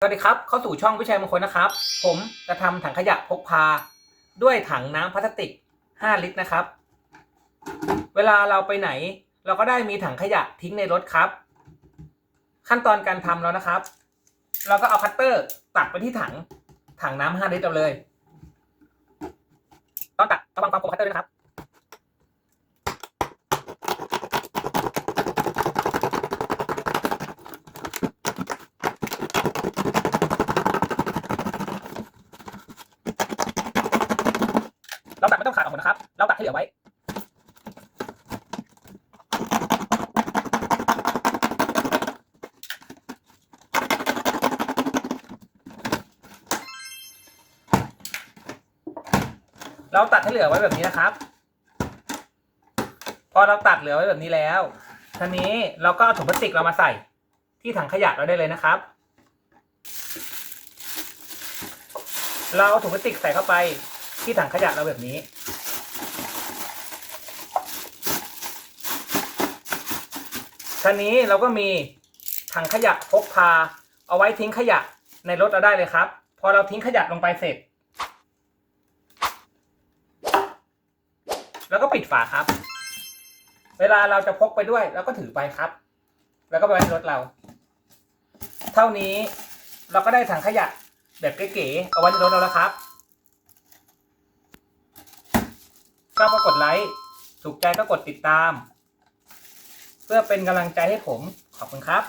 สวัสดีครับ เข้าสู่ช่องวิชัยมงคลนะครับ ผมจะทำถังขยะพกพา ด้วยถังน้ำพลาสติก 5 ลิตรนะครับ เวลาเราไปไหน เราก็ได้มีถังขยะทิ้งในรถครับ ขั้นตอนการทำแล้วนะครับ เราก็เอาคัตเตอร์ตัดไปที่ถังถังน้ำ5ลิตรเราเลยต้อนตัดระวังความคมคัตเตอร์ด้วยนะครับ ต้องขาดออกหมดนะครับ เราตัดให้เหลือไว้ เราตัดให้เหลือไว้แบบนี้นะครับ พอเราตัดเหลือไว้แบบนี้แล้วทีนี้เราก็เอาถุงพลาสติกเรามาใส่ที่ถังขยะเราได้เลยนะครับ เราเอาถุงพลาสติกใส่เข้าไป ที่ถังขยะเราแบบนี้ทีนี้เราก็มีถังขยะพกพา เอาไว้ทิ้งขยะในรถเราได้เลยครับ พอเราทิ้งขยะลงไปเสร็จ แล้วก็ปิดฝาครับ เวลาเราจะพกไปด้วยเราก็ถือไปครับ แล้วก็ไปไว้ในรถเรา เท่านี้เราก็ได้ถังขยะแบบเก๋ๆเอาไว้ในรถเราแล้วครับ ชอบก็กดไลค์ถูกใจก็กดติดตาม เพื่อเป็นกำลังใจให้ผมขอบคุณครับ